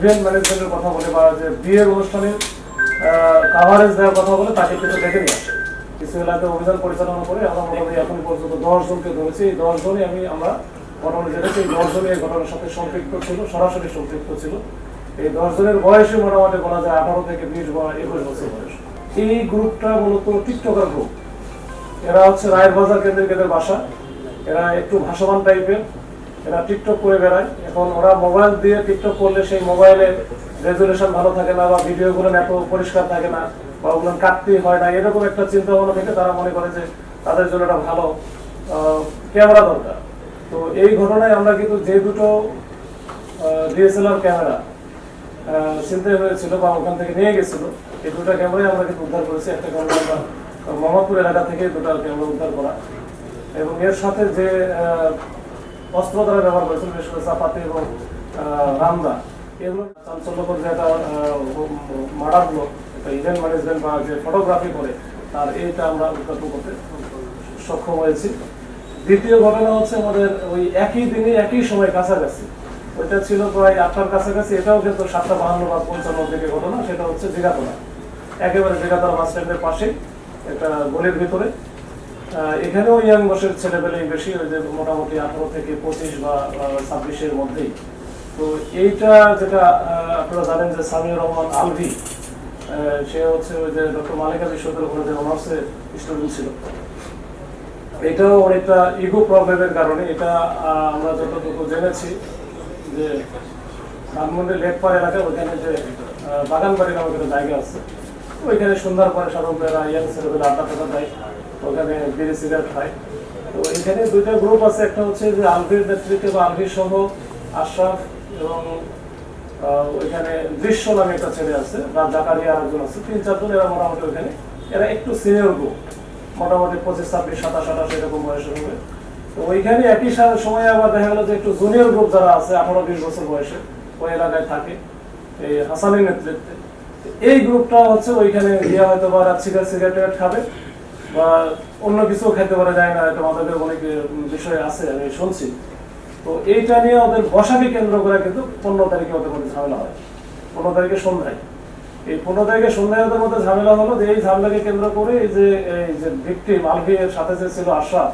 Event ম্যানেজমেন্টের কথা বলে বা যে বিয়ের অনুষ্ঠানে কাভারেজ দেওয়ার কথা বলে, তাকে কিন্তু ডেকে নিয়ে আসে। কিছু এলাকায় অভিযান পরিচালনা করে আমরা মোটামুটি এখন পর্যন্ত দশ জনকে ধরেছি। এই দশ জনই আমি, আমরা মোটামুটি জেনেছি। এই দশ জনই এই ঘটনার সাথে সম্পৃক্ত ছিল, সরাসরি সম্পৃক্ত ছিল। এই দশ জনের বয়সে মোটামুটি বলা যায় আঠারো থেকে বিশ বা একুশ বছর বয়স। এই গ্রুপটা মূলত টিকটকার গ্রুপ। এরা হচ্ছে রায়ের বাজার কেন্দ্রিক এদের বাসা। এরা একটু ভাসমান টাইপের এরা টিকটক করে বেড়ায়। এখন ওরা মোবাইল দিয়ে টিকটক করলে সেই মোবাইলে রেজুলেশন ভালো থাকে না বা ভিডিওগুলো এত পরিষ্কার থাকে না বা ওগুলো কাটতে হয় না, এরকম একটা চিন্তা ভাবনা থেকে তারা মনে করে যে তাদের জন্য একটা ভালো ক্যামেরা দরকার। তো এই ঘটনায় আমরা কিন্তু যে দুটো ডিএসএলআর ক্যামেরা চিন্তা হয়েছিল বা ওখান থেকে নিয়ে গেছিল, এই দুটো ক্যামেরাই আমরা কিন্তু উদ্ধার করেছি। একটা ক্যামেরা আমরা মোহাম্মদপুর এলাকা থেকে দুটো ক্যামেরা উদ্ধার করা। এবং এর সাথে যে অস্ত্র তারা ব্যবহার করেছিল, বিশেষ করে চাপাতি এবং রামদা। এগুলো চাঞ্চল্যকর যে একটা মার্ডার একটা ইভেন্ট ম্যানেজমেন্ট বা যে ফটোগ্রাফি করে, তার এইটা আমরা উদ্ঘাটন করতে সক্ষম হয়েছি। দ্বিতীয় ঘটনা হচ্ছে আমাদের ওই একই দিনে একই সময় কাছাকাছি। ওইটা ছিল প্রায় আটটার কাছাকাছি, এটাও কিন্তু সাতটা বাহান্ন বা পঞ্চান্ন দিকে ঘটনা, সেটা হচ্ছে জিগাতলা। একেবারে জিগাতলা বাস স্ট্যান্ডের পাশে একটা গলির ভিতরে। এখানেও ইয়াং বয়সের ছেলেপেলেই বেশি ওই যে মোটামুটি আঠারো থেকে পঁচিশ বা ছাব্বিশের মধ্যেই। তো এইটা যেটা আপনারা জানেন যে সামিউর রহমান আলভি সে হচ্ছে ওই যে ডক্টর মালিকা বিশ্ববিদ্যালয় অনার্সের স্টুডেন্ট ছিল। এটাও অনেকটা ইগো প্রবলেমের কারণে, এটা আমরা যতটুকু জেনেছি যে ধানমন্ডি লেকপার এলাকায় ওইখানে যে বাগানবাড়ি নামক জায়গা আছে, ওইখানে সন্ধ্যার পরে সাধারণত ইয়াং ছেলেবেলা আড্ডা টাড্ডা দেয়। ওখানে বিড়ি খায়। তো এখানে দুইটা গ্রুপ আছে, একটা হচ্ছে যে আলভির নেতৃত্বে বা আলভির সহ আশরাফ এবং ওইখানে দৃশ্য নামে একটা ছেলে আছে, বা জাকারিয়া একজন আছে, তিন চারজন এরা মোটামুটি ওইখানে। এরা একটু সিনিয়র গ্রুপ মোটামুটি পঁচিশ, ছাব্বিশ, সাতাশ, আঠাশ এরকম বয়সের হবে। তো ওইখানে একই সময়ে আবার দেখা গেল যে একটু জুনিয়র গ্রুপ যারা আছে, আঠারো, বিশ বছর বয়সে, ওই এলাকায় থাকে, এই হাসানের নেতৃত্বে। এই গ্রুপটা হচ্ছে ওইখানে গিয়ে হয়তো বা রাত সিগারেট সিগারেট খাবে। বা অন্য কিছু খেতে পারে যায় না, একটা মাদকের অনেক বিষয় আছে, আমি শুনছি। তো এইটা নিয়ে ওদের বসাকে কেন্দ্র করে কিন্তু পনেরো তারিখে ওদের মধ্যে ঝামেলা হয়। পনেরো তারিখে সন্ধ্যায়। এই পনেরো তারিখে সন্ধ্যায় ওদের মধ্যে ঝামেলা হলো যে, এই ঝামেলাকে কেন্দ্র করে এই যে এই যে ভিক্টিম আলভি এর সাথে যে ছিল আশরাফ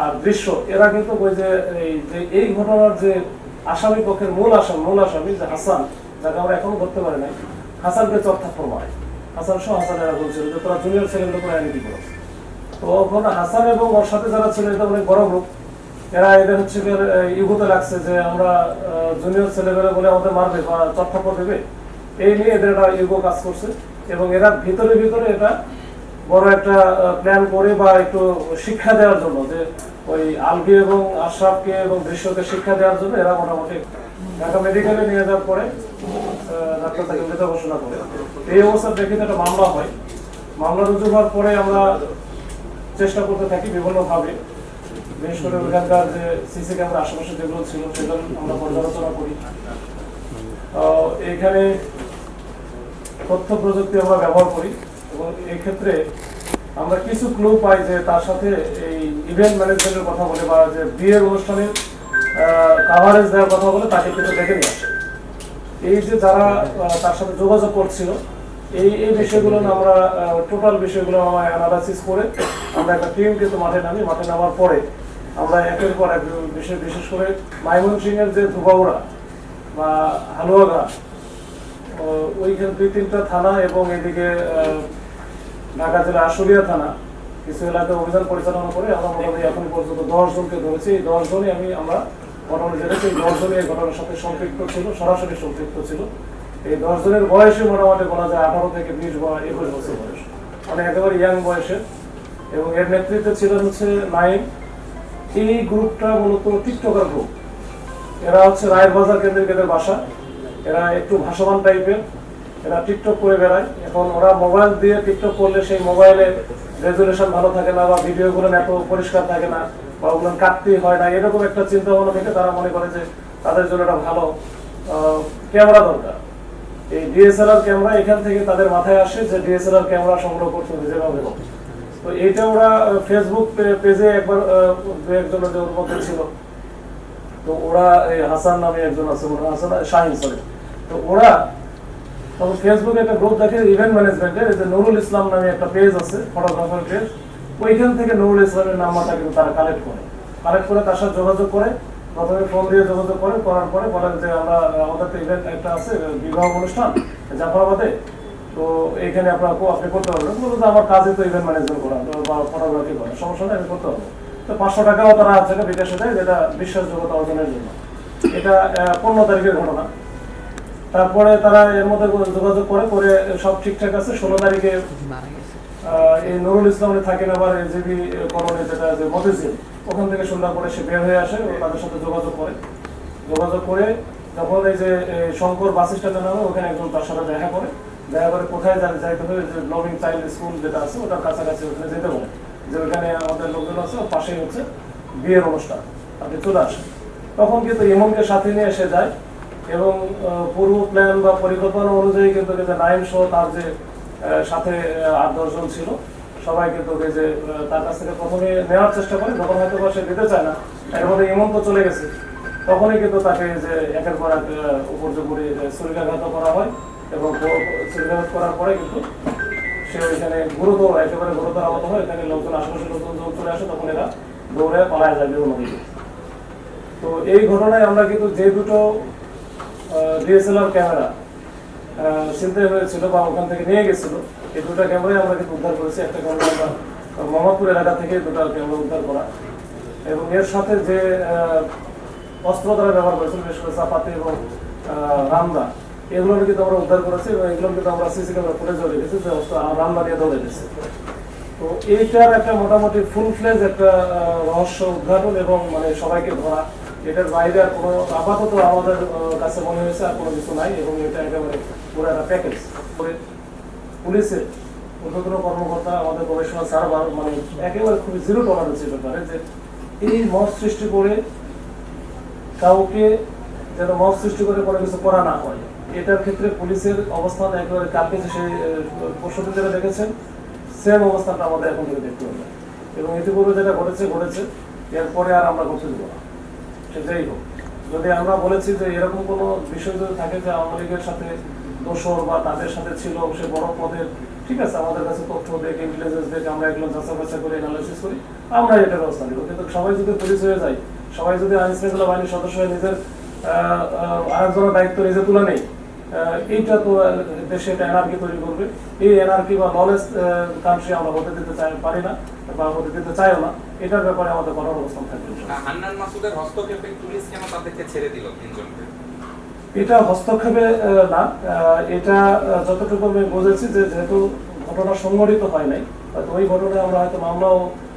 আর দৃশ্য, এরা কিন্তু ওই যে, এই যে, এই ঘটনার যে আসামি পক্ষের মূল আসামি মূল আসামি যে হাসান, যাকে আমরা এখনও ধরতে পারি নাই, হাসানকে চর্থাপ্পর মারে। হাসান সহ হাসান এরা বলছিল যে তোরা জুনিয়র ছেলেগুলো করে আইনি করো তো হাসান এবং ওর সাথে যারা ছিল এটা অনেক বড় গ্রুপ এরা এদের হচ্ছে আহ, লাগছে যে আমরা জুনিয়র ছেলেবেলা বলে আমাদের মারবে বা চর্থাপ্পর দেবে। এই নিয়ে এদের একটা ইগো কাজ করছে এবং এরা ভিতরে ভিতরে এটা বড় একটা প্ল্যান করে বা একটু শিক্ষা দেওয়ার জন্য যে ওই আলবি এবং আশরাফকে এবং দৃশ্যকে শিক্ষা দেওয়ার জন্য এরা মোটামুটি ঢাকা মেডিকেলে নিয়ে যাওয়ার পরে ঘোষণা করে এই অবস্থার প্রেক্ষিতে একটা মামলা হয়। মামলা রুজু হওয়ার পরে আমরা চেষ্টা করতে থাকি বিভিন্নভাবে। বিশেষ করে ওইখানকার যে সিসি ক্যামেরা আশেপাশে যেগুলো ছিল সেগুলো আমরা পর্যালোচনা করি। আহ, এইখানে তথ্য প্রযুক্তি আমরা ব্যবহার করি এবং এই ক্ষেত্রে আমরা কিছু ক্লু পাই যে তার সাথে এই ইভেন্ট ম্যানেজমেন্টের কথা বলে বা যে বিয়ের অনুষ্ঠানে কাভারেজ দেওয়ার কথা বলে তাকে কিন্তু ডেকে নিয়ে আসে। এই যে যারা তার সাথে যোগাযোগ করছিল, এই এই বিষয়গুলো আমরা টোটাল বিষয়গুলো আমরা অ্যানালাইসিস করে আমরা একটা টিম কিন্তু মাঠে নামি, মাঠে নামার পরে আমরা একের পর এক বিশেষ বিশেষ করে ময়মনসিংহের যে ধুবাউড়া বা হালুয়াগা ওইখানে দুই তিনটা থানা এবং এদিকে ঢাকা জেলা আশুলিয়া থানা, কিছু এলাকায় অভিযান পরিচালনা করে আমরা মোটামুটি এখন পর্যন্ত দশ জনকে ধরেছি। এই দশ জনই আমি আমরা মোটামুটি জেনেছি এই দশ জনই এই ঘটনার সাথে সম্পৃক্ত ছিল, সরাসরি সম্পৃক্ত ছিল। এই দশ জনের বয়সে মোটামুটি বলা যায় আঠারো থেকে বিশ বা একুশ বছর বয়স। মানে একেবারে ইয়াং বয়সের এবং এর নেতৃত্বে ছিলেন হচ্ছে নাইম। এই গ্রুপটা মূলত টিকটকার গ্রুপ। এরা হচ্ছে রায়ের বাজার কেন্দ্রিক এদের বাসা। এরা একটু ভাসমান টাইপের। এরা টিকটক করে বেড়ায়। এখন ওরা মোবাইল দিয়ে টিকটক করলে সেই মোবাইলে রেজুলেশন ভালো থাকে না বা ভিডিওগুলো এত পরিষ্কার থাকে না। বা ওগুলো কাটতে হয় না। এরকম একটা চিন্তা ভাবনা থেকে তারা মনে করে যে তাদের জন্য একটা ভালো ক্যামেরা দরকার। এই ডিএসএলআর ক্যামেরা এখান থেকে তাদের মাথায় আসে যে ডিএসএলআর ক্যামেরা সংগ্রহ করতে হবে যেভাবে। তো এইটা ওরা ফেসবুক পেজে একবার দু একজন ওদের মধ্যে ছিল। তো ওরা, এই হাসান নামে একজন আছে হাসান, শাহিন সরি তো ওরা, তখন ফেসবুকে একটা গ্রুপ দেখে ইভেন্ট ম্যানেজমেন্টের যে নুরুল ইসলাম নামে একটা পেজ আছে ফটোগ্রাফার পেজ ওইখান থেকে নুরুল ইসলামের নাম্বারটা কিন্তু তারা কালেক্ট করে। কালেক্ট করে তার সাথে যোগাযোগ করে, প্রথমে ফোন দিয়ে যোগাযোগ করে, করার পরে বলেন যে আমরা, আমাদের তো ইভেন্ট একটা আছে, বিবাহ অনুষ্ঠান, জাফরাবাদে। তো এইখানে আপনার আপনি করতে পারবেন। বলব যে আমার কাজে তো ইভেন্ট ম্যানেজমেন্ট করা, বা ফটোগ্রাফি করা, সমস্যা নেই, আমি করতে পারব। তো পাঁচশো টাকাও তারা আপনাকে বিকাশে দেয়, যেটা বিশ্বাসযোগ্যতা অর্জনের জন্য। এটা পনেরো তারিখের ঘটনা। তারপরে তারা এর মধ্যে যোগাযোগ করে করে সব ঠিকঠাক আছে। ষোলো তারিখে ইসলামের থাকেন আবার যেটা ওখান থেকে সন্ধ্যা করে সে বের হয়ে আসে তাদের সাথে যোগাযোগ করে। যোগাযোগ করে এই যে শঙ্কর বাস স্ট্যান্ডে নামে, ওখানে একজন তার সাথে দেখা করে দেখা করে কোথায় যাইতে হবে, যে চাইল্ড স্কুল যেটা আছে, ওটার কাছাকাছি ওখানে যেতে বলে। যে ওখানে আমাদের লোকজন আছে পাশেই হচ্ছে বিয়ের অনুষ্ঠান। আপনি চলে আসেন। তখন কিন্তু ইমনকে সাথে নিয়ে এসে যায় এবং পূর্ব প্ল্যান বা পরিকল্পনা অনুযায়ী কিন্তু নাইম সহ তার যে সাথে আট দশজন ছিল। সবাই কিন্তু যে তার কাছ থেকে প্রথমে নেওয়ার চেষ্টা করে, যখন হয়তো সে দিতে চায় না, এর মধ্যে ইমন তো চলে গেছে। তখনই কিন্তু তাকে যে, একের পর এক উপর্যুপরি ছুরিকাঘাত করা হয় এবং ছুরিকাঘাত করার পরে কিন্তু সে ওইখানে গুরুতর, একেবারে গুরুতর আহত হয়। এখানে লোকজন, আশেপাশে লোকজন যখন চলে আসে, তখন এরা দৌড়ে পালায় যায় দিকে। তো এই ঘটনায় আমরা কিন্তু যে দুটো ডিএসএলআর ক্যামেরা চিনতে হয়েছিল বা ওখান থেকে নিয়ে গেছিল। এই দুটো ক্যামেরাই আমরা কিন্তু উদ্ধার করেছি। একটা ক্যামেরা আমরা মোহাম্মদপুর এলাকা থেকে দুটো ক্যামেরা উদ্ধার করা। এবং এর সাথে যে অস্ত্র তারা ব্যবহার করেছিল, বিশেষ করে চাপাতি এবং রামদা এগুলো কিন্তু আমরা উদ্ধার করেছি এবং এগুলো কিন্তু আমরা সিসি ক্যামেরা ফুটেজও রেখেছি যে অস্ত্র রামদা দিয়ে ধরে গেছে তো এইটার একটা মোটামুটি ফুল ফ্লেজ একটা রহস্য উদ্ঘাটন এবং মানে সবাইকে ধরা এটার বাইরে আর কোনো আপাতত আমাদের কাছে মনে হয়েছে আর কোনো কিছু নাই এবং এটা একেবারে পুরো একটা প্যাকেজ করে পুলিশের ঊর্ধ্বতন কর্মকর্তা আমাদের গবেষণা সার্ভার মানে একেবারে খুবই জিরো টলারেন্স ব্যাপারে যে এই মত সৃষ্টি করে কাউকে যেন মত সৃষ্টি করে কোনো কিছু করা না হয়। এটার ক্ষেত্রে পুলিশের অবস্থান একেবারে কালকে সেই পরশু দিন যেটা দেখেছেন সেম অবস্থানটা আমাদের এখন থেকে দেখতে হবে। এবং ইতিপূর্বে যেটা ঘটেছে ঘটেছে, এরপরে আর আমরা করতে দেবো না। সেটাই হোক, যদি আমরা বলেছি যে এরকম কোনো বিষয় যদি থাকে যে আওয়ামী লীগের সাথে দোষর বা তাদের সাথে ছিল সে বড় পদের, ঠিক আছে, আমাদের কাছে তথ্য দেখে ইন্টেলিজেন্স দেখে, আমরা এগুলো যাচাই বাছাই করে অ্যানালাইসিস করি, আমরা এটা ব্যবস্থা নিব। কিন্তু সবাই যদি পুলিশ হয়ে যায়, সবাই যদি আইন শৃঙ্খলা বাহিনীর সদস্য হয়ে নিজের আরেকজনের দায়িত্ব নিজে তুলে নেই এইটা তো দেশে একটা এনআরকি তৈরি করবে। এই এনআরকি বা নলেজ কান্ট্রি আমরা হতে দিতে চাই পারি না বা হতে দিতে চাইও না এটার ব্যাপারে আমাদের কঠোর অবস্থান থাকবে হান্নান মাসুদের হস্তক্ষেপে পুলিশ কেন তাদেরকে ছেড়ে দিল তিনজনকে? এটা হস্তক্ষেপে না এটা যতটুকু আমি বুঝেছি যে যেহেতু ঘটনা সংঘটিত হয় নাই হয়তো ওই ঘটনায় আমরা হয়তো মামলাও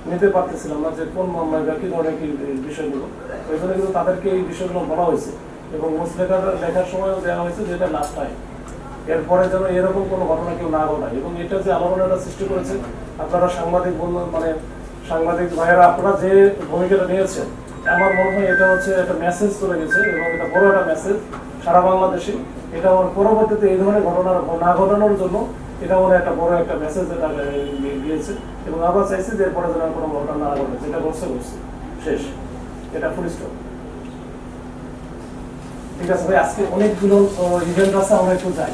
নিতে পারতেছিলাম না যে কোন মামলায় বা কি ধরনের কি বিষয়গুলো। ওই জন্য কিন্তু তাদেরকে এই বিষয়গুলো বলা হয়েছে। এবং মুসলেখার লেখার সময়ও দেওয়া হয়েছে যেটা লাস্ট টাইম এরপরে যেন এরকম কোনো ঘটনা কেউ না ঘটায়। এবং এটা যে আলোড়নটা সৃষ্টি করেছে, আপনারা সাংবাদিক বন্ধু মানে সাংবাদিক ভাইয়েরা, আপনারা যে ভূমিকাটা নিয়েছেন, আমার মনে হয় এটা হচ্ছে একটা মেসেজ চলে গেছে এবং এটা বড় একটা মেসেজ সারা বাংলাদেশে। এটা আমার পরবর্তীতে এই ধরনের ঘটনা না ঘটানোর জন্য এটা হয় একটা বড় একটা মেসেজ এটা দিয়েছে। এবং আমরা চাইছি যে এরপরে যেন কোনো ঘটনা না ঘটে। যেটা ঘটছে ঘটছে। শেষ। এটা ফুল স্টপ ঠিক আছে ভাই আজকে অনেকগুলো ইভেন্ট আছে আমরা একটু যাই।